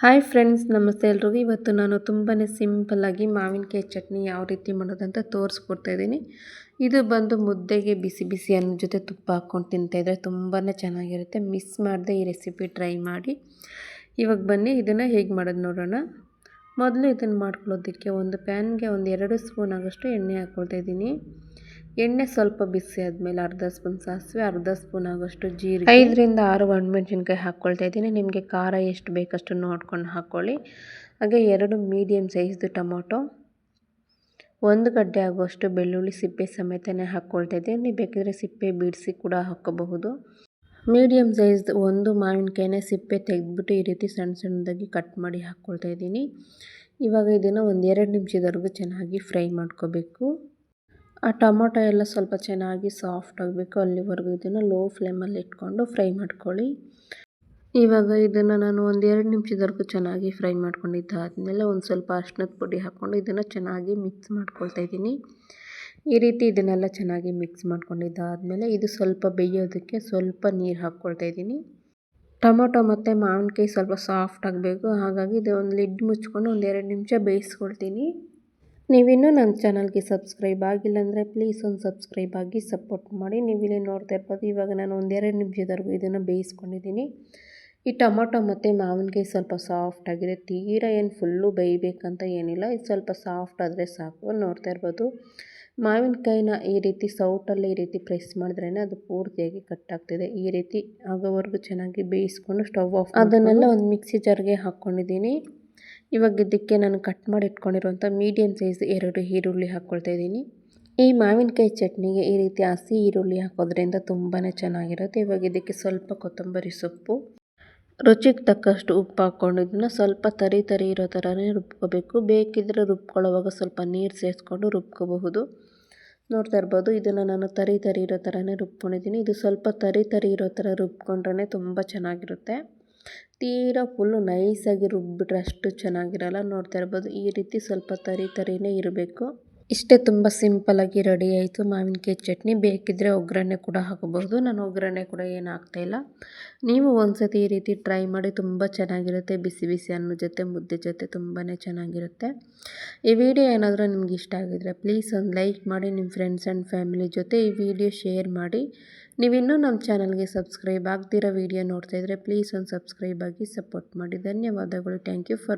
Hi friends ನಮಸ್ತೆ ಎಲ್ರಿಗೂ. ಇವತ್ತು ನಾನು ತುಂಬಾ ಸಿಂಪಲ್ಲಾಗಿ ಮಾವಿನಕಾಯಿ ಚಟ್ನಿ ಯಾವ ರೀತಿ ಮಾಡೋದಂತ ತೋರಿಸ್ಕೊಡ್ತಾ ಇದ್ದೀನಿ. ಇದು ಬಂದು ಮುದ್ದೆಗೆ ಬಿಸಿ ಬಿಸಿ ಅನ್ನ ಜೊತೆ ತುಪ್ಪ ಹಾಕ್ಕೊಂಡು ತಿಂತಾಯಿದ್ರೆ ತುಂಬಾ ಚೆನ್ನಾಗಿರುತ್ತೆ. ಮಿಸ್ ಮಾಡದೆ ಈ ರೆಸಿಪಿ ಟ್ರೈ ಮಾಡಿ. ಇವಾಗ ಬನ್ನಿ, ಇದನ್ನು ಹೇಗೆ ಮಾಡೋದು ನೋಡೋಣ. ಮೊದಲು ಇದನ್ನು ಮಾಡ್ಕೊಳ್ಳೋದಕ್ಕೆ ಒಂದು ಪ್ಯಾನ್ಗೆ ಒಂದು ಎರಡು ಸ್ಪೂನ್ ಆಗೋಷ್ಟು ಎಣ್ಣೆ ಹಾಕ್ಕೊಳ್ತಾ ಇದ್ದೀನಿ. ಎಣ್ಣೆ ಸ್ವಲ್ಪ ಬಿಸಿ ಆದಮೇಲೆ ಅರ್ಧ ಸ್ಪೂನ್ ಸಾಸಿವೆ, ಅರ್ಧ ಸ್ಪೂನ್ ಆಗೋಷ್ಟು ಜೀರಿಗೆ. ಐದರಿಂದ ಆರು ಒಣಮೆಣಸಿನ್ಕಾಯಿ ಹಾಕ್ಕೊಳ್ತಾ ಇದ್ದೀನಿ. ನಿಮಗೆ ಖಾರ ಎಷ್ಟು ಬೇಕಷ್ಟು ನೋಡ್ಕೊಂಡು ಹಾಕ್ಕೊಳ್ಳಿ. ಹಾಗೆ ಎರಡು ಮೀಡಿಯಮ್ ಸೈಜ್ದು ಟೊಮೊಟೊ, ಒಂದು ಗಡ್ಡೆ ಆಗುವಷ್ಟು ಬೆಳ್ಳುಳ್ಳಿ ಸಿಪ್ಪೆ ಸಮೇತನೇ ಹಾಕ್ಕೊಳ್ತಾ ಇದ್ದೀನಿ. ನೀವು ಬೇಕಿದ್ರೆ ಸಿಪ್ಪೆ ಬಿಡಿಸಿ ಕೂಡ ಹಾಕ್ಕೋಬಹುದು. ಮೀಡಿಯಮ್ ಸೈಜ್ದು ಒಂದು ಮಾವಿನಕಾಯಿನ ಸಿಪ್ಪೆ ತೆಗೆದ್ಬಿಟ್ಟು ಈ ರೀತಿ ಸಣ್ಣ ಸಣ್ಣದಾಗಿ ಕಟ್ ಮಾಡಿ ಹಾಕ್ಕೊಳ್ತಾ ಇದ್ದೀನಿ. ಇವಾಗ ಇದನ್ನು ಒಂದು ಎರಡು ನಿಮಿಷದವರೆಗೂ ಚೆನ್ನಾಗಿ ಫ್ರೈ ಮಾಡ್ಕೋಬೇಕು. ಆ ಟೊಮೊಟೊ ಎಲ್ಲ ಸ್ವಲ್ಪ ಚೆನ್ನಾಗಿ ಸಾಫ್ಟ್ ಆಗಬೇಕು. ಅಲ್ಲಿವರೆಗೂ ಇದನ್ನು ಲೋ ಫ್ಲೇಮಲ್ಲಿ ಇಟ್ಕೊಂಡು ಫ್ರೈ ಮಾಡ್ಕೊಳ್ಳಿ. ಇವಾಗ ಇದನ್ನು ನಾನು ಒಂದು ಎರಡು ನಿಮಿಷದವರೆಗೂ ಚೆನ್ನಾಗಿ ಫ್ರೈ ಮಾಡ್ಕೊಂಡಿದ್ದಾದಮೇಲೆ ಒಂದು ಸ್ವಲ್ಪ ಅರ್ಶಿನದ ಪುಡಿ ಹಾಕ್ಕೊಂಡು ಇದನ್ನು ಚೆನ್ನಾಗಿ ಮಿಕ್ಸ್ ಮಾಡ್ಕೊಳ್ತಾ ಇದ್ದೀನಿ. ಈ ರೀತಿ ಇದನ್ನೆಲ್ಲ ಚೆನ್ನಾಗಿ ಮಿಕ್ಸ್ ಮಾಡ್ಕೊಂಡಿದ್ದಾದಮೇಲೆ ಇದು ಸ್ವಲ್ಪ ಬೇಯೋದಕ್ಕೆ ಸ್ವಲ್ಪ ನೀರು ಹಾಕ್ಕೊಳ್ತಾ ಇದ್ದೀನಿ. ಟೊಮೊಟೊ ಮತ್ತು ಮಾವಿನಕಾಯಿ ಸ್ವಲ್ಪ ಸಾಫ್ಟ್ ಆಗಬೇಕು. ಹಾಗಾಗಿ ಇದು ಒಂದು ಲಿಡ್ ಮುಚ್ಕೊಂಡು ಒಂದು ಎರಡು ನಿಮಿಷ ಬೇಯಿಸ್ಕೊಳ್ತೀನಿ. ನೀವಿನ್ನೂ ನನ್ನ ಚಾನಲ್ಗೆ ಸಬ್ಸ್ಕ್ರೈಬ್ ಆಗಿಲ್ಲ ಅಂದರೆ ಪ್ಲೀಸ್ ಒಂದು ಸಬ್ಸ್ಕ್ರೈಬ್ ಆಗಿ ಸಪೋರ್ಟ್ ಮಾಡಿ. ನೀವಿಲ್ಲಿ ನೋಡ್ತಾ ಇರ್ಬೋದು, ಇವಾಗ ನಾನು ಒಂದೆರಡು ನಿಮಿಷದವರೆಗೂ ಇದನ್ನು ಬೇಯಿಸ್ಕೊಂಡಿದ್ದೀನಿ. ಈ ಟೊಮೊಟೊ ಮತ್ತು ಮಾವಿನಕಾಯಿ ಸ್ವಲ್ಪ ಸಾಫ್ಟ್ ಆಗಿದೆ. ತೀರಾ ಏನು ಫುಲ್ಲು ಬೇಯಬೇಕಂತ ಏನಿಲ್ಲ. ಇದು ಸ್ವಲ್ಪ ಸಾಫ್ಟ್ ಆದರೆ ಸಾಕು. ನೋಡ್ತಾ ಇರ್ಬೋದು, ಮಾವಿನಕಾಯಿನ ಈ ರೀತಿ ಸೌಟಲ್ಲಿ ಈ ರೀತಿ ಪ್ರೆಸ್ ಮಾಡಿದ್ರೇ ಅದು ಪೂರ್ತಿಯಾಗಿ ಕಟ್ ಆಗ್ತಿದೆ. ಈ ರೀತಿ ಆಗೋವರೆಗೂ ಚೆನ್ನಾಗಿ ಬೇಯಿಸ್ಕೊಂಡು ಸ್ಟವ್ ಆಫ್ ಅದನ್ನೆಲ್ಲ ಒಂದು ಮಿಕ್ಸಿ ಜಾರ್ಗೆ ಹಾಕ್ಕೊಂಡಿದ್ದೀನಿ ಇವಾಗ ಇದಕ್ಕೆ ನಾನು ಕಟ್ ಮಾಡಿ ಇಟ್ಕೊಂಡಿರುವಂಥ ಮೀಡಿಯಮ್ ಸೈಜ್ ಎರಡು ಈರುಳ್ಳಿ ಹಾಕ್ಕೊಳ್ತಾ ಇದ್ದೀನಿ. ಈ ಮಾವಿನಕಾಯಿ ಚಟ್ನಿಗೆ ಈ ರೀತಿ ಹಸಿ ಈರುಳ್ಳಿ ಹಾಕೋದ್ರಿಂದ ತುಂಬಾ ಚೆನ್ನಾಗಿರುತ್ತೆ. ಇವಾಗ ಇದಕ್ಕೆ ಸ್ವಲ್ಪ ಕೊತ್ತಂಬರಿ ಸೊಪ್ಪು, ರುಚಿಗೆ ತಕ್ಕಷ್ಟು ಉಪ್ಪು ಹಾಕ್ಕೊಂಡು ಸ್ವಲ್ಪ ತರಿ ತರಿ ಇರೋ ಥರನೇ ರುಬ್ಕೋಬೇಕು. ಬೇಕಿದ್ದರೆ ರುಬ್ಕೊಳ್ಳೋವಾಗ ಸ್ವಲ್ಪ ನೀರು ಸೇರಿಸ್ಕೊಂಡು ರುಬ್ಕೋಬಹುದು. ನೋಡ್ತಾ ಇರ್ಬೋದು, ಇದನ್ನು ನಾನು ತರಿ ತರಿ ಇರೋ ಥರನೇ ರುಬ್ಕೊಂಡಿದ್ದೀನಿ. ಇದು ಸ್ವಲ್ಪ ತರಿ ತರಿ ಇರೋ ಥರ ರುಬ್ಕೊಂಡ್ರೆ ತುಂಬ ಚೆನ್ನಾಗಿರುತ್ತೆ. ತೀರಾ ಫುಲ್ಲು ನೈಸಾಗಿ ರುಬ್ಬಿಟ್ರೆ ಅಷ್ಟು ಚೆನ್ನಾಗಿರಲ್ಲ. ನೋಡ್ತಾ ಇರ್ಬೋದು, ಈ ರೀತಿ ಸ್ವಲ್ಪ ತರಿ ತರಿನೇ ಇರಬೇಕು. ಇಷ್ಟೇ ತುಂಬ ಸಿಂಪಲಾಗಿ ರೆಡಿ ಆಯಿತು. ಮಾವಿನಕಾಯಿ ಚಟ್ನಿ ಬೇಕಿದ್ದರೆ ಒಗ್ಗರಣೆ ಕೂಡ ಹಾಕೋಬಹುದು ನಾನು ಒಗ್ಗರಣೆ ಕೂಡ ಏನು ಹಾಕ್ತಾಯಿಲ್ಲ ನೀವು ಒಂದ್ಸತಿ ಈ ರೀತಿ ಟ್ರೈ ಮಾಡಿ ತುಂಬ ಚೆನ್ನಾಗಿರುತ್ತೆ. ಬಿಸಿ ಬಿಸಿ ಅನ್ನ ಜೊತೆ, ಮುದ್ದೆ ಜೊತೆ ತುಂಬಾ ಚೆನ್ನಾಗಿರುತ್ತೆ. ಈ ವಿಡಿಯೋ ಏನಾದರೂ ನಿಮ್ಗೆ ಇಷ್ಟ ಆಗಿದ್ರೆ ಪ್ಲೀಸ್ ಒಂದು ಲೈಕ್ ಮಾಡಿ, ನಿಮ್ಮ ಫ್ರೆಂಡ್ಸ್ ಆ್ಯಂಡ್ ಫ್ಯಾಮಿಲಿ ಜೊತೆ ಈ ವಿಡಿಯೋ ಶೇರ್ ಮಾಡಿ. ನೀವಿನ್ನೂ ನಮ್ಮ ಚಾನಲ್ಗೆ ಸಬ್ಸ್ಕ್ರೈಬ್ ಆಗ್ತಿರೋ ವಿಡಿಯೋ ನೋಡ್ತಾ ಇದ್ದರೆ ಪ್ಲೀಸ್ ಒಂದು ಸಬ್ಸ್ಕ್ರೈಬ್ ಆಗಿ ಸಪೋರ್ಟ್ ಮಾಡಿ. ಧನ್ಯವಾದಗಳು. Thank you for